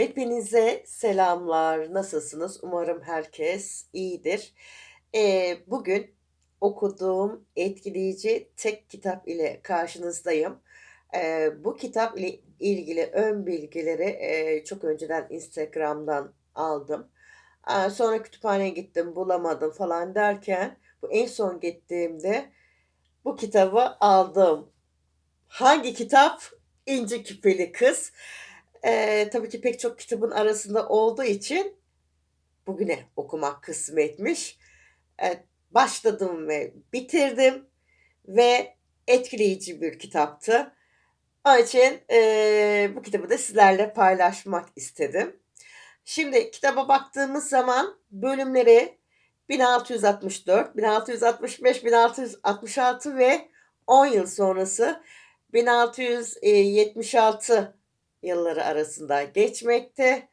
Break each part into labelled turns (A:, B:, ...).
A: Hepinize selamlar. Nasılsınız? Umarım herkes iyidir. Eee, bugün okuduğum etkileyici tek kitap ile karşınızdayım. Eee, bu kitap ile ilgili ön bilgileri, eee, çok önceden Instagram'dan aldım. Aaa, sonra kütüphaneye gittim, bulamadım falan derken bu en son gittiğimde bu kitabı aldım. Hangi kitap? İnci Küpeli Kız. Eee, tabii ki pek çok kitabın arasında olduğu için bugüne okumak kısmetmiş. Eee, başladım ve bitirdim ve etkileyici bir kitaptı. Onun için, eee, bu kitabı da sizlerle paylaşmak istedim. Şimdi kitaba baktığımız zaman bölümleri 1664, 1665, 1666 ve 10 yıl sonrası 1676 yılları arasında geçmekte.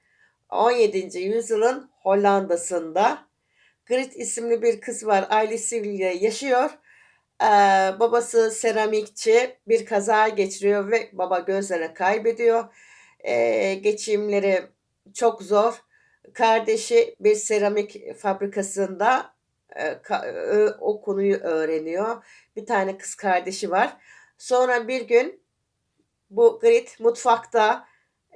A: 17. yüzyılın Hollanda'sında Grit isimli bir kız var. Ailesiyle yaşıyor. Eee, babası seramikçi. Bir kaza geçiriyor ve baba gözlerini kaybediyor. Eee, geçimleri çok zor. Kardeşi bir seramik fabrikasında, ö o konuyu öğreniyor. Bir tane kız kardeşi var. Sonra bir gün bu Grit mutfakta,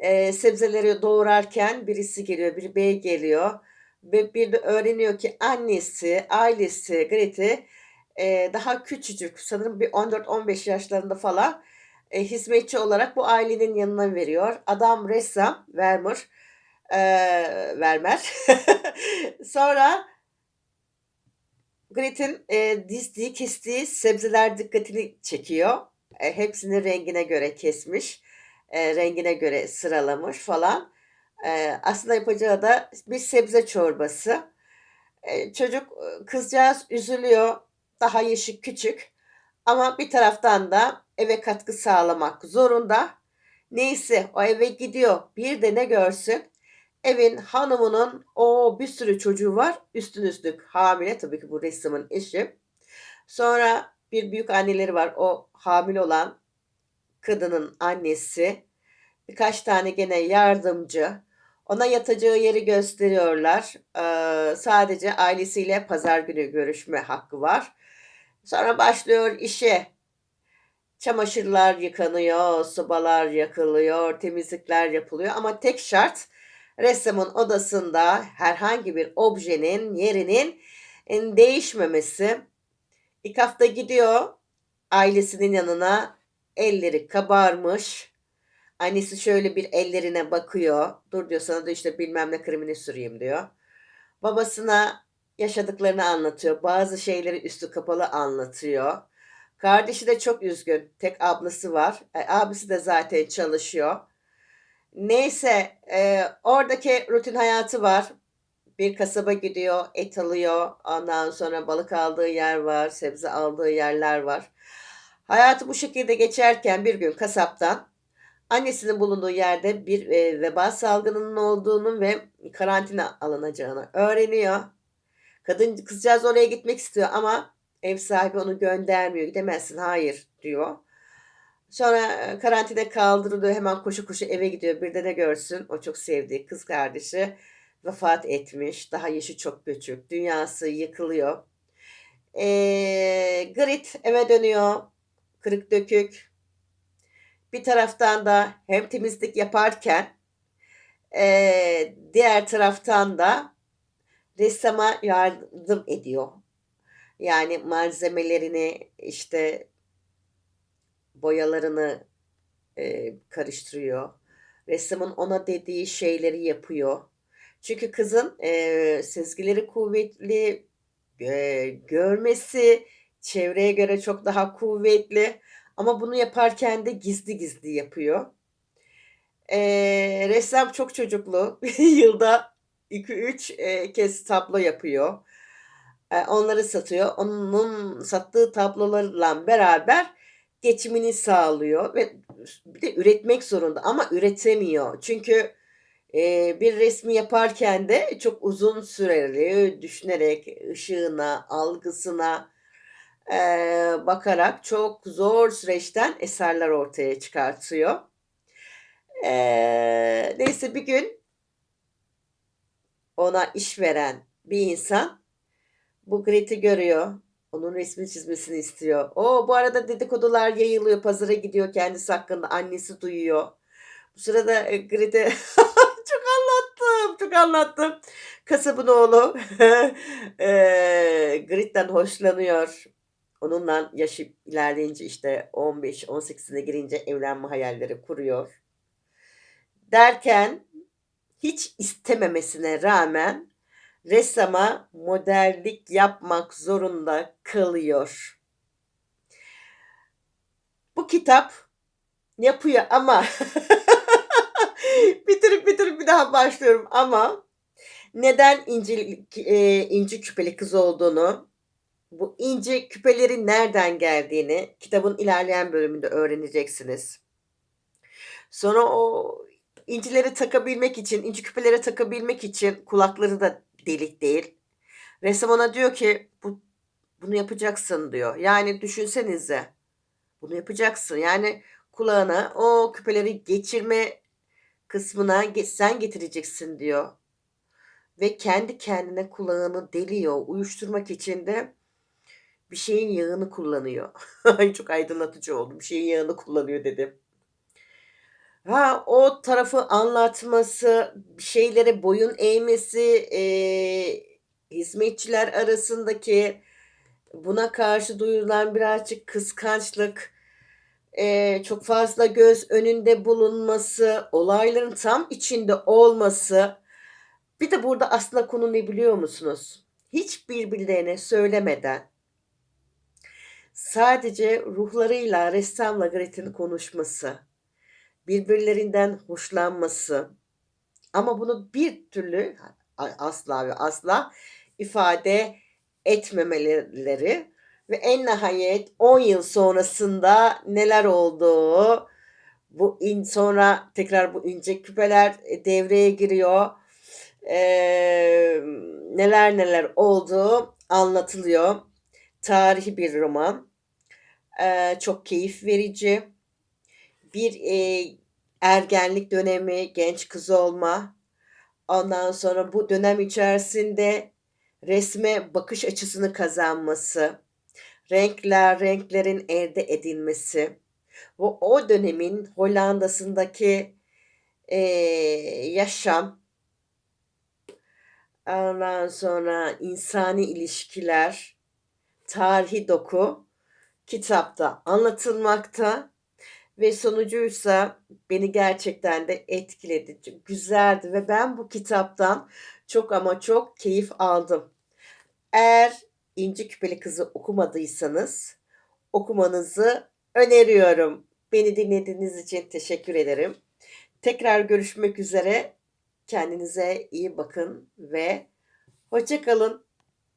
A: eee, sebzeleri doğrarken birisi geliyor, bir bey geliyor ve bir de öğreniyor ki annesi, ailesi Grit'i, eee, daha küçücük, sanırım bir 14-15 yaşlarında falan, eee, hizmetçi olarak bu ailenin yanına veriyor. Adam ressam, Vermeer, eee, Vermeer. Sonra Grit'in, eee, dizdiği, kestiği sebzeler dikkatini çekiyor. Eee, hepsini rengine göre kesmiş, eee, rengine göre sıralamış falan. Eee, aslında yapacağı da bir sebze çorbası. Eee, çocuk, ııı, kızcağız üzülüyor. Daha yaşı küçük ama bir taraftan da eve katkı sağlamak zorunda. Neyse o eve gidiyor. Bir de ne görsün? Evin hanımının o bir sürü çocuğu var. Üstüne üstlük hamile. Tabii ki bu ressamın eşi. Sonra bir büyükanneleri var. O hamile olan kadının annesi. Birkaç tane gene yardımcı. Ona yatacağı yeri gösteriyorlar. Eee, sadece ailesiyle pazar günü görüşme hakkı var. Sonra başlıyor işe. Çamaşırlar yıkanıyor, sobalar yakılıyor, temizlikler yapılıyor ama tek şart ressamın odasında herhangi bir objenin yerinin, değişmemesi. İlk hafta gidiyor ailesinin yanına, elleri kabarmış. Annesi şöyle bir ellerine bakıyor. "Dur," diyor, "sana da işte bilmem ne kremini süreyim." diyor. Babasına yaşadıklarını anlatıyor. Bazı şeyleri üstü kapalı anlatıyor. Kardeşi de çok üzgün. Tek ablası var. E, abisi de zaten çalışıyor. Neyse, eee, oradaki rutin hayatı var. Bir kasaba gidiyor, et alıyor. Ondan sonra balık aldığı yer var, sebze aldığı yerler var. Hayatı bu şekilde geçerken bir gün kasaptan annesinin bulunduğu yerde bir, eee, veba salgınının olduğunu ve karantina alınacağını öğreniyor. Kadın kızcağız oraya gitmek istiyor ama ev sahibi onu göndermiyor. "Gidemezsin, hayır." diyor. Sonra, eee, karantina kaldırılıyor. Hemen koşu koşu eve gidiyor. Bir de ne görsün? O çok sevdiği kız kardeşi vefat etmiş. Daha yaşı çok küçük. Dünyası yıkılıyor. Eee, Grit eve dönüyor. Kırık dökük. Bir taraftan da hem temizlik yaparken, eee, diğer taraftan da ressama yardım ediyor. Yani malzemelerini, işte boyalarını, eee, karıştırıyor. Ressamın ona dediği şeyleri yapıyor. Çünkü kızın, eee, sezgileri kuvvetli, eee, görmesi çevreye göre çok daha kuvvetli ama bunu yaparken de gizli gizli yapıyor. Eee, ressam çok çocuklu. Yılda 2-3, eee, kez tablo yapıyor. Eee, onları satıyor. Onun sattığı tablolarla beraber geçimini sağlıyor ve bir de üretmek zorunda ama üretemiyor. Çünkü, eee, bir resmi yaparken de çok uzun süreli düşünerek, ışığına, algısına, eee, bakarak çok zor süreçten eserler ortaya çıkartıyor. Eee, neyse bir gün ona iş veren bir insan bu Gret'i görüyor. Onun resmini çizmesini istiyor. O bu arada dedikodular yayılıyor. Pazara gidiyor kendisi hakkında. Annesi duyuyor. Bu sırada e, Gret'e çok anlattım. Çok anlattım. Kasabın oğlu e, Gret'ten hoşlanıyor. Onunla yaşı ilerleyince işte 15-18'ine girince evlenme hayalleri kuruyor. Derken hiç istememesine rağmen ressama modellik yapmak zorunda kalıyor. Bu kitap yapıyor ama daha başlıyorum ama neden inci, e, inci küpeli kız olduğunu, bu inci küpelerin nereden geldiğini kitabın ilerleyen bölümünde öğreneceksiniz. Sonra o incileri takabilmek için, inci küpeleri takabilmek için kulakları da delik değil. Ressam ona diyor ki bu bunu yapacaksın diyor. Yani düşünsenize. Bunu yapacaksın. Yani kulağına o küpeleri geçirme kısmına sen getireceksin diyor. Ve kendi kendine kulağını deliyor. Uyuşturmak için de bir şeyin yağını kullanıyor. Çok aydınlatıcı oldu. Bir şeyin yağını kullanıyor dedim. Ha o tarafı anlatması, bir şeylere boyun eğmesi, eee, hizmetçiler arasındaki buna karşı duyulan birazcık kıskançlık, eee, çok fazla göz önünde bulunması, olayların tam içinde olması. Bir de burada aslında konu ne biliyor musunuz? Hiç birbirlerine söylemeden sadece ruhlarıyla ressamla Gret'in konuşması, birbirlerinden hoşlanması ama bunu bir türlü asla ve asla ifade etmemeleri ve en nihayet 10 yıl sonrasında neler olduğu bu in sonra tekrar bu ince küpeler e, devreye giriyor. Eee, neler neler olduğu anlatılıyor. Tarihi bir roman. Eee, çok keyif verici. Bir e, ergenlik dönemi, genç kız olma. Ondan sonra bu dönem içerisinde resme bakış açısını kazanması, renkler, renklerin elde edilmesi ve o dönemin Hollanda'sındaki e, yaşam, ondan sonra insani ilişkiler, tarihi doku kitapta anlatılmakta ve sonucuysa beni gerçekten de etkiledi. Güzeldi ve ben bu kitaptan çok ama çok keyif aldım. Eğer İnci Küpeli Kızı okumadıysanız okumanızı öneriyorum. Beni dinlediğiniz için teşekkür ederim. Tekrar görüşmek üzere. Kendinize iyi bakın ve hoşça kalın.